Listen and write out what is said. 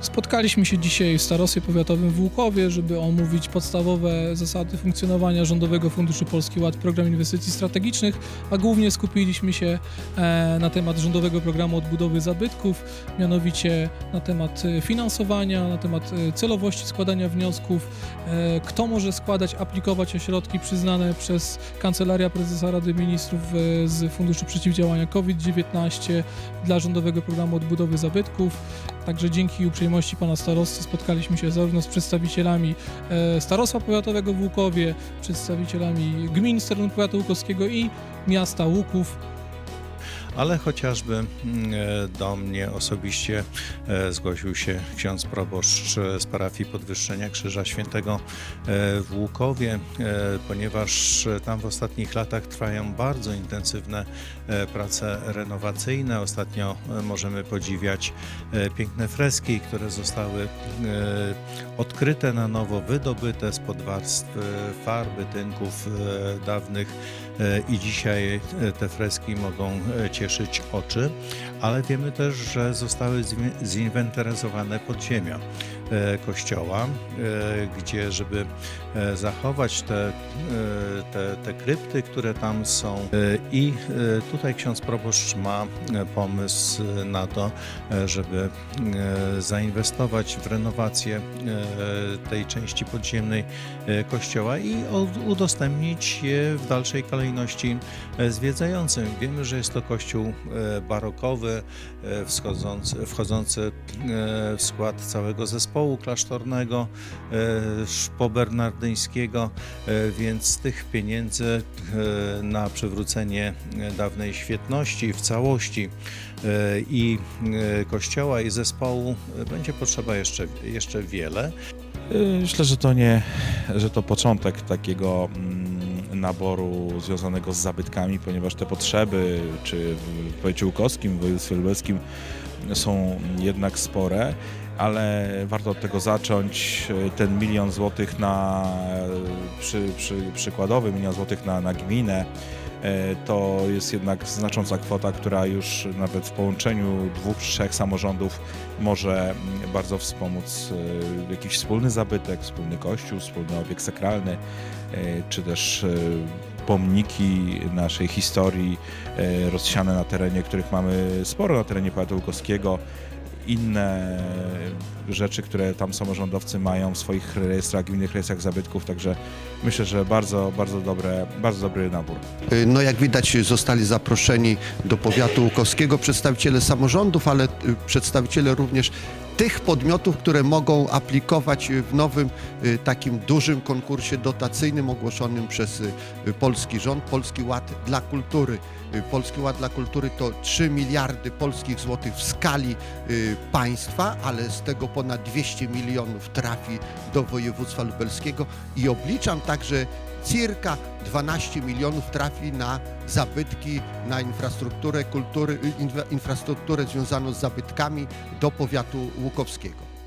Spotkaliśmy się dzisiaj w Starostwie Powiatowym w Łukowie, żeby omówić podstawowe zasady funkcjonowania Rządowego Funduszu Polski Ład Program Inwestycji Strategicznych, a głównie skupiliśmy się e, na temat Rządowego Programu Odbudowy Zabytków, mianowicie na temat e, finansowania, na temat e, celowości składania wniosków, kto może składać, aplikować o środki przyznane przez Kancelaria Prezesa Rady Ministrów z Funduszu Przeciwdziałania COVID-19 dla Rządowego Programu Odbudowy Zabytków. Także dzięki uprzejmości pana starosty spotkaliśmy się zarówno z przedstawicielami e, Starostwa Powiatowego w Łukowie, przedstawicielami gmin z terenu powiatu łukowskiego i miasta Łuków. Ale chociażby mm, e, do mnie osobiście e, zgłosił się ksiądz proboszcz e, z parafii Podwyższenia Krzyża Świętego w Łukowie, ponieważ tam w ostatnich latach trwają bardzo intensywne prace renowacyjne. Ostatnio możemy podziwiać piękne freski, które zostały odkryte na nowo, wydobyte z podwarstw e, farby, tynków dawnych i dzisiaj e, te freski mogą e, cieszyć oczy, ale wiemy też, że zostały zinwentaryzowane podziemia e, kościoła, e, gdzie żeby e, zachować te, e, te, te krypty, które tam są. E, i e, tutaj ksiądz proboszcz ma e, pomysł na to, e, żeby e, zainwestować w renowację e, tej części podziemnej e, kościoła i udostępnić je w dalszej kolejności e, zwiedzającym. Wiemy, że jest to kościół e, barokowy, e, wschodzący, wchodzący w skład całego zespołu klasztornego szpo-bernardyńskiego, więc tych pieniędzy na przywrócenie dawnej świetności w całości i kościoła i zespołu będzie potrzeba jeszcze, jeszcze wiele. Myślę, że to nie, że to początek takiego mm, naboru związanego z zabytkami, ponieważ te potrzeby, czy w powiecie łukowskim, w województwie lubelskim są jednak spore, ale warto od tego zacząć. Ten milion złotych na, przy, przy, przykładowy milion złotych na, na gminę, to jest jednak znacząca kwota, która już nawet w połączeniu dwóch, trzech samorządów może bardzo wspomóc e, jakiś wspólny zabytek, wspólny kościół, wspólny obiekt sakralny, e, czy też e, pomniki naszej historii e, rozsiane na terenie, których mamy sporo na terenie powiatu łukowskiego, inne rzeczy, które tam samorządowcy mają w swoich rejestrach, gminnych rejestrach zabytków, także myślę, że bardzo, bardzo, dobre, bardzo dobry nabór. Y, No jak widać zostali zaproszeni do powiatu łukowskiego przedstawiciele samorządów, ale y, przedstawiciele również tych podmiotów, które mogą aplikować y, w nowym y, takim dużym konkursie dotacyjnym ogłoszonym przez y, polski rząd, Polski Ład dla Kultury. Polski Ład dla Kultury to 3 miliardy polskich złotych w skali państwa, ale z tego ponad 200 milionów trafi do województwa lubelskiego i obliczam także circa 12 milionów trafi na zabytki, na infrastrukturę kultury, infrastrukturę związaną z zabytkami do powiatu łukowskiego.